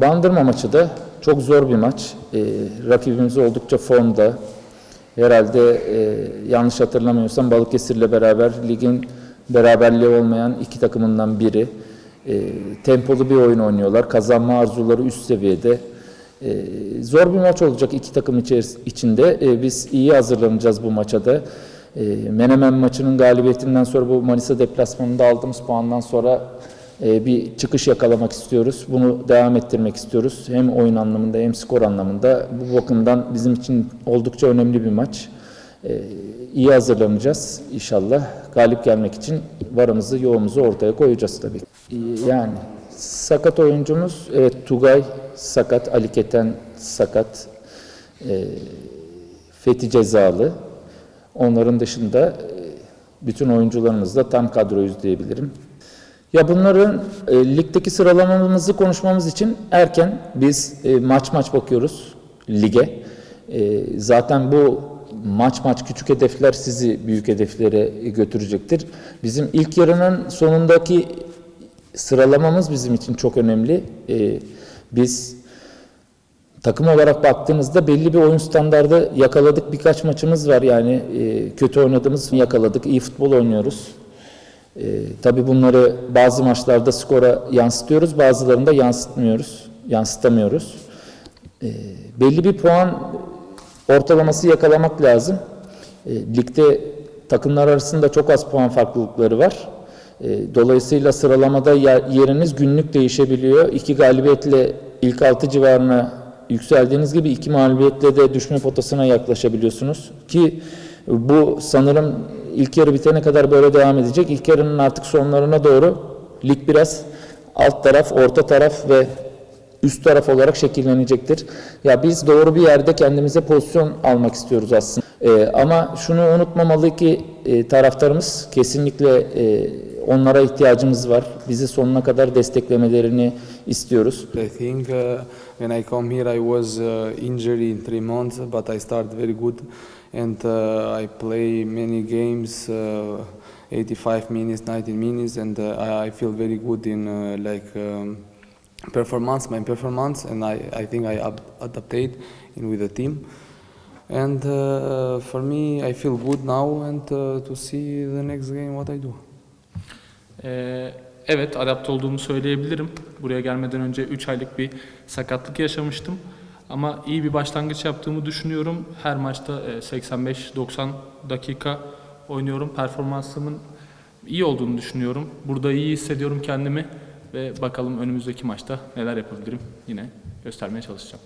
Bandırma maçı da çok zor bir maç. Ee, rakibimiz oldukça formda. Herhalde e, yanlış hatırlamıyorsam Balıkesir'le beraber ligin beraberliği olmayan iki takımından biri. Ee, tempolu bir oyun oynuyorlar. Kazanma arzuları üst seviyede. Ee, zor bir maç olacak iki takım içinde. Ee, biz iyi hazırlanacağız bu maça da. Ee, Menemen maçının galibiyetinden sonra bu Manisa deplasmanında aldığımız puandan sonra e, bir çıkış yakalamak istiyoruz. Bunu devam ettirmek istiyoruz. Hem oyun anlamında hem skor anlamında. Bu bakımdan bizim için oldukça önemli bir maç. Ee, iyi hazırlanacağız inşallah. Galip gelmek için varımızı yoğumuzu ortaya koyacağız tabii. Ee, Yani sakat oyuncumuz evet Tugay sakat, Ali Keten sakat, Fethi cezalı. Onların dışında e, bütün oyuncularımız da tam kadroyuz diyebilirim. Ya bunların e, ligdeki sıralamamızı konuşmamız için erken biz e, maç maç bakıyoruz lige. E, zaten bu maç maç küçük hedefler sizi büyük hedeflere götürecektir. Bizim ilk yarının sonundaki sıralamamız bizim için çok önemli. E, biz takım olarak baktığınızda belli bir oyun standardı yakaladık. Birkaç maçımız var yani e, kötü oynadığımız yakaladık. İyi futbol oynuyoruz. E, tabii bunları bazı maçlarda skora yansıtıyoruz, bazılarında yansıtmıyoruz, yansıtamıyoruz. E, belli bir puan ortalaması yakalamak lazım. E, ligde takımlar arasında çok az puan farklılıkları var. E, dolayısıyla sıralamada yer- yeriniz günlük değişebiliyor. İki galibiyetle ilk altı civarına yükseldiğiniz gibi iki mağlubiyetle de düşme potasına yaklaşabiliyorsunuz. Ki bu sanırım ilk yarı bitene kadar böyle devam edecek. İlk yarının artık sonlarına doğru lig biraz alt taraf, orta taraf ve üst taraf olarak şekillenecektir. Ya biz doğru bir yerde kendimize pozisyon almak istiyoruz aslında. Ee, ama şunu unutmamalı ki e, taraftarımız kesinlikle e, onlara ihtiyacımız var. Bizi sonuna kadar desteklemelerini istiyoruz. I think uh, when I come here, I was uh, injured in three months, but I started very good, and uh, I play many games, uh, 85 minutes, 90 minutes, and uh, I- feel very good in uh, like um, performance, my performance, and I, I think I adapted in with the team. And uh, for me, I feel good now, and uh, to see the next game what I do. Ee, evet adapte olduğumu söyleyebilirim. Buraya gelmeden önce 3 aylık bir sakatlık yaşamıştım. Ama iyi bir başlangıç yaptığımı düşünüyorum. Her maçta e, 85-90 dakika oynuyorum. Performansımın iyi olduğunu düşünüyorum. Burada iyi hissediyorum kendimi ve bakalım önümüzdeki maçta neler yapabilirim yine göstermeye çalışacağım.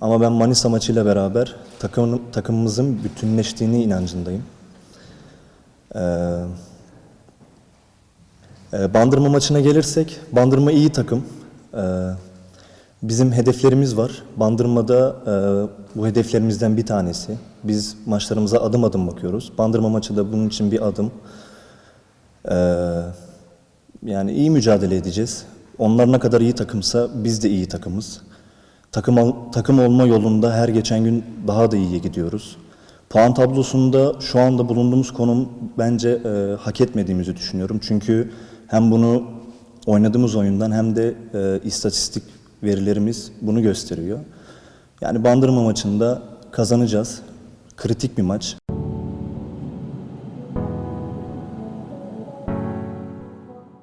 Ama ben Manisa maçıyla beraber takım, takımımızın bütünleştiğini inancındayım. Ee, e, Bandırma maçına gelirsek, Bandırma iyi takım. Ee, bizim hedeflerimiz var. Bandırma'da e, bu hedeflerimizden bir tanesi. Biz maçlarımıza adım adım bakıyoruz. Bandırma maçı da bunun için bir adım. Ee, yani iyi mücadele edeceğiz. Onlar ne kadar iyi takımsa biz de iyi takımız. Takım, takım olma yolunda her geçen gün daha da iyiye gidiyoruz. Puan tablosunda şu anda bulunduğumuz konum bence e, hak etmediğimizi düşünüyorum. Çünkü hem bunu oynadığımız oyundan hem de e, istatistik verilerimiz bunu gösteriyor. Yani Bandırma maçında kazanacağız. Kritik bir maç.